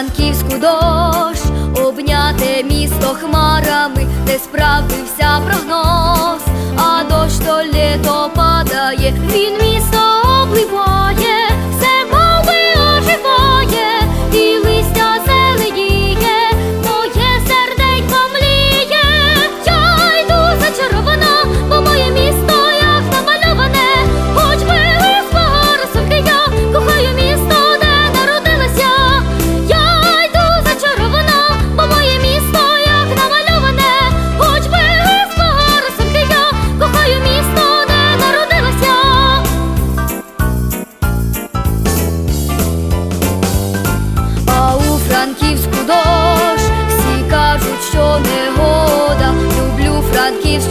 Франківську дощ, обняте місто хмарами, не справився прогноз, а дощ то літо падає, він місто.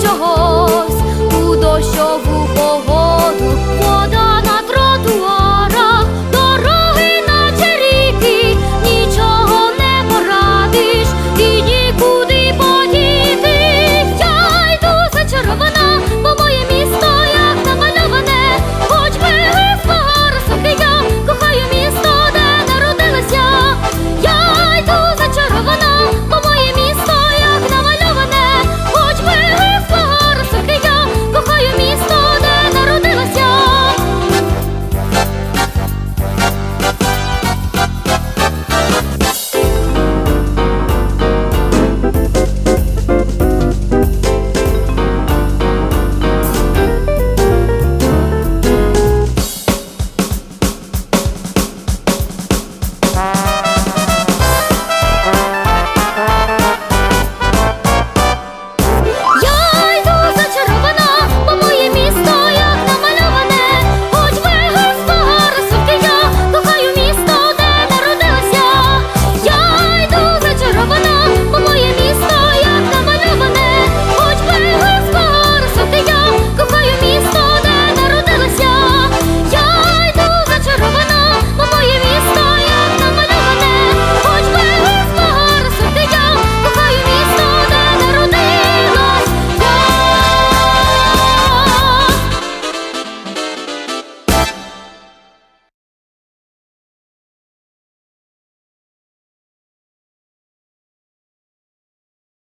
чогось у дощову.